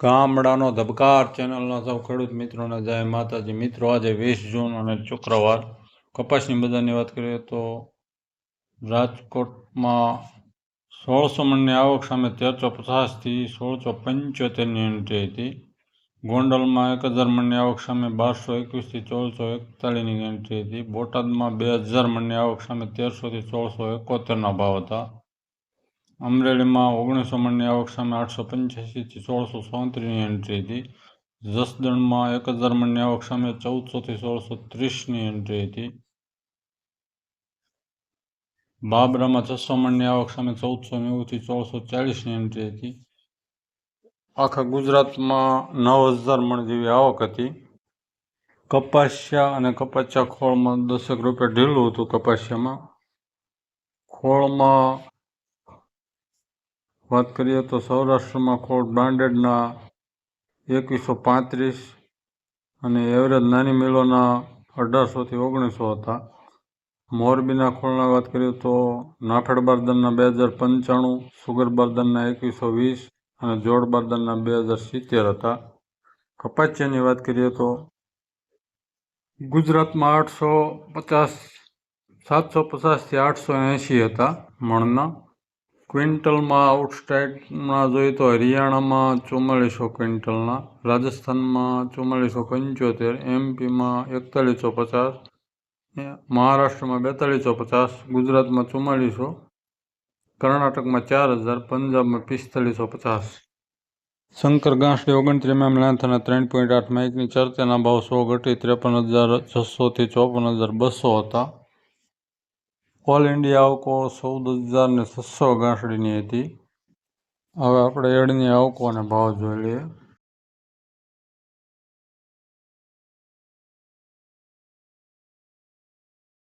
ગામડાનો ધબકાર, ચેનલના સૌ ખેડૂત મિત્રોને જય માતાજી. મિત્રો, આજે વીસ જૂન અને શુક્રવાર. કપાસની બજારની વાત કરીએ તો રાજકોટમાં સોળસો મણની આવક સામે તેરસો પચાસથી સોળસો પંચોતેરની એન્ટ્રી હતી. ગોંડલમાં એક હજાર મણની આવક સામે બારસો એકવીસથી ચૌદસો એકતાળીસની એન્ટ્રી હતી. બોટાદમાં બે હજાર મણની આવક સામે તેરસોથી સોળસો એકોતેરના ભાવ હતા. અમરેલીમાં ઓગણીસો મણની આવક સામે આઠસો પંચ્યાસીથી સોળસો સોત્રીસની એન્ટ્રી હતી. જસદણમાં એક હજાર મણની આવક સામે ચૌદસોથી સોળસો ત્રીસની એન્ટ્રી હતી. બાબરામાં છસો મણની આવક સામે ચૌદસો નેવુંથી સોળસો ચાલીસની એન્ટ્રી હતી. આખા ગુજરાતમાં નવ હજાર મણ જેવી આવક હતી. કપાસિયા અને કપાસિયા ખોળમાં દસેક રૂપિયા ઢીલું હતું કપાસિયામાં. ખોળમાં વાત કરીએ તો સૌરાષ્ટ્રમાં ખોળ બ્રાન્ડેડના એકવીસો પાંત્રીસ અને એવરેજ નાની મિલોના અઢારસોથી ઓગણીસો હતા. મોરબીના ખોળના વાત કરીએ તો નાફેડ બારદનના બે હજાર પંચાણું, સુગર બારદનના એકવીસો વીસ અને જોડ બારદનના બે હજાર સિત્તેર હતા. કપાસિયાની વાત કરીએ તો ગુજરાતમાં આઠસો પચાસ, સાતસો પચાસથી આઠસો એંશી હતા મણના. ક્વિન્ટલમાં આઉટસ્ટાઇટમાં જોઈએ તો હરિયાણામાં ચુમ્માળીસો ક્વિન્ટલના, રાજસ્થાનમાં ચુમ્માળીસો પંચોતેર, એમપીમાં એકતાલીસો પચાસ મહારાષ્ટ્રમાં બેતાલીસો પચાસ, ગુજરાતમાં ચુમ્માળીસો કર્ણાટકમાં ચાર હજાર, પંજાબમાં પિસ્તાલીસો પચાસ. શંકર ગાંસડી ઓગણત્રીસ એમ લેન્થ અને ત્રણ પોઈન્ટ આઠ માઇકની ચર્ચાના ભાવ સો ઘટી ત્રેપન હજાર છસોથી ચોપન હજાર બસો હતા. ઓલ ઇન્ડિયા આવકો ચૌદ હજાર ને છસો ગાંસડીની હતી. હવે આપણે એડની આવકો અને ભાવ જોઈ લઈએ.